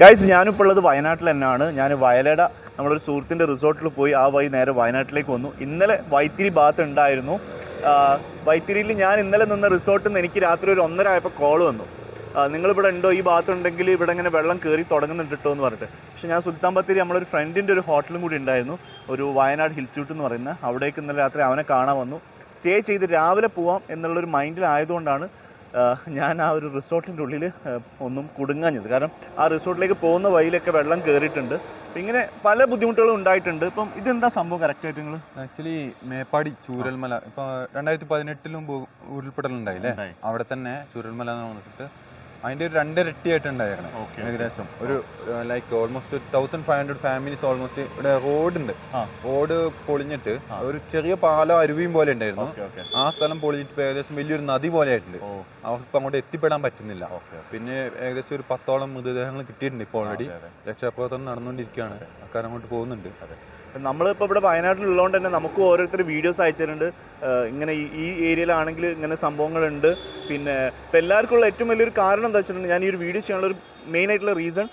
Guys ഞാനിപ്പോൾ ഉള്ളത് വയനാട്ടിൽ തന്നെയാണ്. ഞാൻ വയലട നമ്മളൊരു സുഹൃത്തിന്റെ റിസോർട്ടിൽ പോയി ആ വഴി നേരെ വയനാട്ടിലേക്ക് വന്നു. ഇന്നലെ വൈത്തിരി ഭാഗത്ത് ഉണ്ടായിരുന്നു. വൈത്തിരിയിൽ ഞാൻ ഇന്നലെ നിന്ന റിസോർട്ടിൽ നിന്ന് എനിക്ക് രാത്രി ഒരു ഒന്നര ആയപ്പോൾ കോൾ വന്നു. നിങ്ങളിവിടെ ഉണ്ടോ? ഈ ഭാഗത്തുണ്ടെങ്കിൽ ഇവിടെ ഇങ്ങനെ വെള്ളം കയറി തുടങ്ങുന്നുണ്ട് എന്ന് പറഞ്ഞിട്ട്. പക്ഷേ ഞാൻ സുൽത്താൻ ബത്തേരി നമ്മളൊരു ഫ്രണ്ടിന്റെ ഒരു ഹോട്ടലും കൂടി ഉണ്ടായിരുന്നു. ഒരു വയനാട് ഹിൽ സ്യൂട്ട് എന്ന് പറയുന്ന. അവിടേക്ക് ഇന്നലെ രാത്രി അവനെ കാണാൻ വന്നു. സ്റ്റേ ചെയ്ത് രാവിലെ പോവാം എന്നുള്ളൊരു മൈൻഡിലായതുകൊണ്ടാണ് ഞാൻ ആ ഒരു റിസോർട്ടിന്റെ ഉള്ളിൽ ഒന്നും കുടുങ്ങാഞ്ഞത്. കാരണം ആ റിസോർട്ടിലേക്ക് പോകുന്ന വഴിയിലൊക്കെ വെള്ളം കയറിയിട്ടുണ്ട് അപ്പം ഇങ്ങനെ പല ബുദ്ധിമുട്ടുകളും ഉണ്ടായിട്ടുണ്ട്. ഇപ്പം ഇതെന്താ സംഭവം കറക്റ്റായിട്ട് നിങ്ങൾ ആക്ച്വലി മേപ്പാടി ചൂരൽമല. ഇപ്പോൾ രണ്ടായിരത്തി പതിനെട്ടിലും ഉരുൾപൊട്ടലുണ്ടായില്ലേ? അവിടെ തന്നെ ചൂരൽമല എന്ന് പറഞ്ഞിട്ട് അതിന്റെ ഒരു രണ്ടിരട്ടിയായിട്ട് ഉണ്ടായിരുന്നു ഓക്കെ ഏകദേശം. ഒരു like almost thousand five hundred families almost ഇവിടെ റോഡ് ഉണ്ട്. ആ. റോഡ് പൊളിഞ്ഞിട്ട് ഒരു ചെറിയ പാലോ അരുവിയും പോലെ ഉണ്ടായിരുന്നു. ആ സ്ഥലം പൊളിഞ്ഞിട്ട് ഏകദേശം വലിയൊരു നദി പോലെ ആയിട്ടുണ്ട്. അവർക്ക് അങ്ങോട്ട് എത്തിപ്പെടാൻ പറ്റുന്നില്ല. പിന്നെ ഏകദേശം ഒരു പത്തോളം മൃതദേഹങ്ങൾ കിട്ടിയിട്ടുണ്ട് ഇപ്പോൾ ഓൾറെഡി രക്ഷാപ്രവർത്തനം നടന്നുകൊണ്ടിരിക്കുകയാണ്. ആൾക്കാർ അങ്ങോട്ട് പോകുന്നുണ്ട്. നമ്മളിപ്പോൾ ഇവിടെ വയനാട്ടിലുള്ളതുകൊണ്ട് തന്നെ നമുക്ക് ഓരോരുത്തർ വീഡിയോസ് അയച്ചിട്ടുണ്ട്. ഇങ്ങനെ ഈ- ഏരിയയിലാണെങ്കിൽ ഇങ്ങനെ സംഭവങ്ങളുണ്ട്. പിന്നെ ഇപ്പം എല്ലാവർക്കും ഉള്ള ഏറ്റവും വലിയൊരു കാരണം എന്താ വെച്ചിട്ടുണ്ടെങ്കിൽ ഞാൻ ഈ ഒരു വീഡിയോ ചെയ്യാനുള്ള ഒരു മെയിൻ ആയിട്ടുള്ള റീസൺ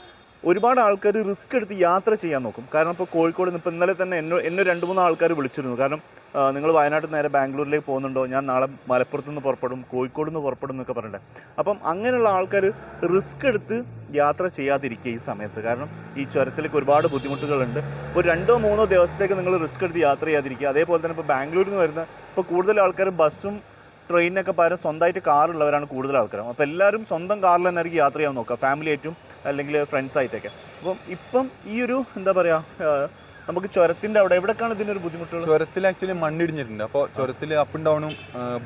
ഒരുപാട് ആൾക്കാർ റിസ്ക് എടുത്ത് യാത്ര ചെയ്യാൻ നോക്കും. കാരണം ഇപ്പോൾ കോഴിക്കോട് നിന്ന് ഇപ്പോൾ ഇന്നലെ തന്നെ എന്നെ എന്നെ രണ്ട് മൂന്ന് ആൾക്കാർ വിളിച്ചിരുന്നു. കാരണം നിങ്ങൾ വയനാട്ടിൽ നേരെ ബാംഗ്ലൂരിലേക്ക് പോകുന്നുണ്ടോ? ഞാൻ നാളെ മലപ്പുറത്ത് നിന്ന് പുറപ്പെടും കോഴിക്കോട് നിന്ന് പുറപ്പെടും എന്നൊക്കെ പറഞ്ഞിട്ട്. അപ്പം അങ്ങനെയുള്ള ആൾക്കാർ റിസ്ക് എടുത്ത് യാത്ര ചെയ്യാതിരിക്കുക ഈ സമയത്ത്. കാരണം ഈ ചുരത്തിലേക്ക് ഒരുപാട് ബുദ്ധിമുട്ടുകളുണ്ട്. ഒരു രണ്ടോ മൂന്നോ ദിവസത്തേക്ക് നിങ്ങൾ റിസ്ക് എടുത്ത് യാത്ര ചെയ്യാതിരിക്കുക. അതേപോലെ തന്നെ ഇപ്പോൾ ബാംഗ്ലൂരിൽ നിന്ന് വരുന്ന ഇപ്പോൾ കൂടുതൽ ആൾക്കാർ ബസ്സും ട്രെയിനൊക്കെ പകരം സ്വന്തമായിട്ട് കാറുള്ളവരാണ് കൂടുതൽ ആൾക്കാരും. അപ്പോൾ എല്ലാവരും സ്വന്തം കാറിൽ തന്നെ ആയിരിക്കും യാത്ര ചെയ്യാൻ നോക്കുക. ഫാമിലി ആയിട്ടും അല്ലെങ്കിൽ ഫ്രണ്ട്സ് ആയിട്ടൊക്കെ. അപ്പം ഇപ്പം ഈ ഒരു എന്താ പറയാ നമുക്ക് ചുരത്തിന്റെ അവിടെ എവിടെക്കാണ് ഇതിനൊരു ബുദ്ധിമുട്ട് ചുരത്തിൽ ആക്ച്വലി മണ്ണിടിഞ്ഞിട്ടുണ്ട്. അപ്പോൾ ചുരത്തിൽ അപ്പ് ആൻഡ് ഡൗണും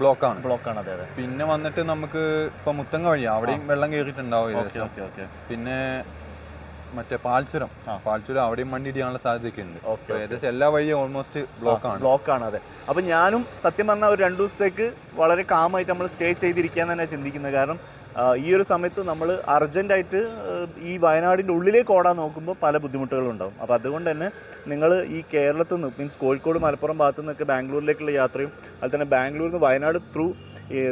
ബ്ലോക്കാണ് ബ്ലോക്കാണ് അതെ അതെ. പിന്നെ വന്നിട്ട് നമുക്ക് ഇപ്പൊ മുത്തങ്ങ വഴി അവിടെയും വെള്ളം കയറിയിട്ടുണ്ടാവും പിന്നെ മറ്റേ പാൽച്ചുരം. പാൽച്ചുരം അവിടെയും മണ്ണിടിയാനുള്ള സാധ്യതയൊക്കെ ഉണ്ട് ഏകദേശം എല്ലാ വഴിയും ഓൾമോസ്റ്റ് ബ്ലോക്ക് ആണ്. ബ്ലോക്ക് ആണ് അതെ. അപ്പൊ ഞാനും സത്യം പറഞ്ഞ ഒരു രണ്ടു ദിവസത്തേക്ക് വളരെ കാമായിട്ട് നമ്മൾ സ്റ്റേ ചെയ്തിരിക്കാൻ തന്നെ ചിന്തിക്കുന്നത്. കാരണം ഈ ഒരു സമയത്ത് നമ്മൾ അർജന്റായിട്ട് ഈ വയനാടിന്റെ ഉള്ളിലേക്ക് ഓടാൻ നോക്കുമ്പോൾ പല ബുദ്ധിമുട്ടുകളും ഉണ്ടാവും അപ്പോൾ അതുകൊണ്ട് തന്നെ നിങ്ങൾ ഈ കേരളത്തിൽ നിന്ന് മീൻസ് കോഴിക്കോട് മലപ്പുറം ഭാഗത്തു നിന്നൊക്കെ ബാംഗ്ലൂരിലേക്കുള്ള യാത്രയും അതുപോലെ തന്നെ ബാംഗ്ലൂരിൽ നിന്ന് വയനാട് ത്രൂ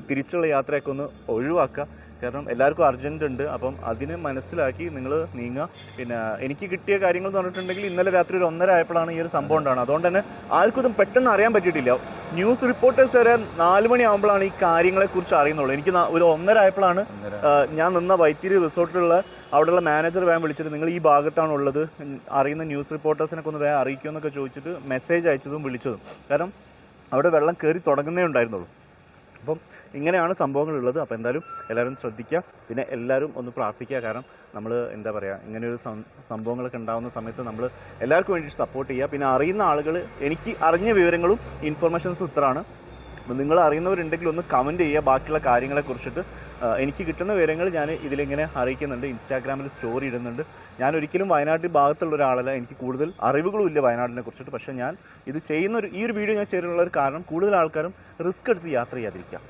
തിരിച്ചുള്ള യാത്രയൊക്കെ ഒന്ന് ഒഴിവാക്കുക. കാരണം എല്ലാവർക്കും അർജന്റ് ഉണ്ട്. അപ്പം അതിനെ മനസ്സിലാക്കി നിങ്ങൾ നീങ്ങുക. പിന്നെ എനിക്ക് കിട്ടിയ കാര്യങ്ങൾ എന്ന് പറഞ്ഞിട്ടുണ്ടെങ്കിൽ ഇന്നലെ രാത്രി ഒരു ഒന്നര ആയപ്പോഴാണ് ഈ ഒരു സംഭവം ഉണ്ടാണ് അതുകൊണ്ട് തന്നെ ആർക്കും ഇതും പെട്ടെന്ന് അറിയാൻ പറ്റിയിട്ടില്ല. ന്യൂസ് റിപ്പോർട്ടേഴ്സ് വരെ നാല് മണി ആകുമ്പോഴാണ് ഈ കാര്യങ്ങളെക്കുറിച്ച് അറിയുന്നുള്ളൂ. എനിക്ക് ഒരു ഒന്നര ആയപ്പോഴാണ് ഞാൻ നിന്ന വൈത്തിരി റിസോർട്ടിലുള്ള അവിടെയുള്ള മാനേജർ വേഗം വിളിച്ചിട്ട് നിങ്ങൾ ഈ ഭാഗത്താണ് ഉള്ളത് അറിയുന്ന ന്യൂസ് റിപ്പോർട്ടേഴ്സിനൊക്കെ ഒന്ന് വേഗം അറിയിക്കുമെന്നൊക്കെ ചോദിച്ചിട്ട് മെസ്സേജ് അയച്ചതും വിളിച്ചതും. കാരണം അവിടെ വെള്ളം കയറി തുടങ്ങുന്നേ ഉണ്ടായിരുന്നുള്ളൂ. അപ്പം ഇങ്ങനെയാണ് സംഭവങ്ങളുള്ളത്. അപ്പോൾ എന്തായാലും എല്ലാവരും ശ്രദ്ധിക്കുക. പിന്നെ എല്ലാവരും ഒന്ന് പ്രാർത്ഥിക്കുക. കാരണം നമ്മൾ എന്താ പറയുക ഇങ്ങനെയൊരു സംഭവങ്ങളൊക്കെ ഉണ്ടാകുന്ന സമയത്ത് നമ്മൾ എല്ലാവർക്കും വേണ്ടിയിട്ട് സപ്പോർട്ട് ചെയ്യുക. പിന്നെ അറിയുന്ന ആളുകൾ എനിക്ക് അറിഞ്ഞ വിവരങ്ങളും ഇൻഫർമേഷൻസും ഇത്രയാണ്. നിങ്ങൾ അറിയുന്നവരുണ്ടെങ്കിൽ ഒന്ന് കമന്റ് ചെയ്യുക. ബാക്കിയുള്ള കാര്യങ്ങളെ കുറിച്ചിട്ട് എനിക്ക് കിട്ടുന്ന വിവരങ്ങൾ ഞാൻ ഇതിലിങ്ങനെ അറിയിക്കുന്നുണ്ട്. ഇൻസ്റ്റാഗ്രാമിൽ സ്റ്റോറി ഇടുന്നുണ്ട്. ഞാൻ ഒരിക്കലും വയനാട്ടിൽ ഭാഗത്തുള്ള ഒരാളല്ല. എനിക്ക് കൂടുതൽ അറിവുകളും ഇല്ല വയനാടിനെ കുറിച്ചിട്ട്. പക്ഷേ ഞാൻ ഇത് ചെയ്യുന്ന ഒരു ഈ ഒരു വീഡിയോ ഞാൻ ചെയ്യാനുള്ള ഒരു കാരണം കൂടുതൽ ആൾക്കാരും റിസ്ക് എടുത്ത് യാത്ര ചെയ്യാതിരിക്കുക.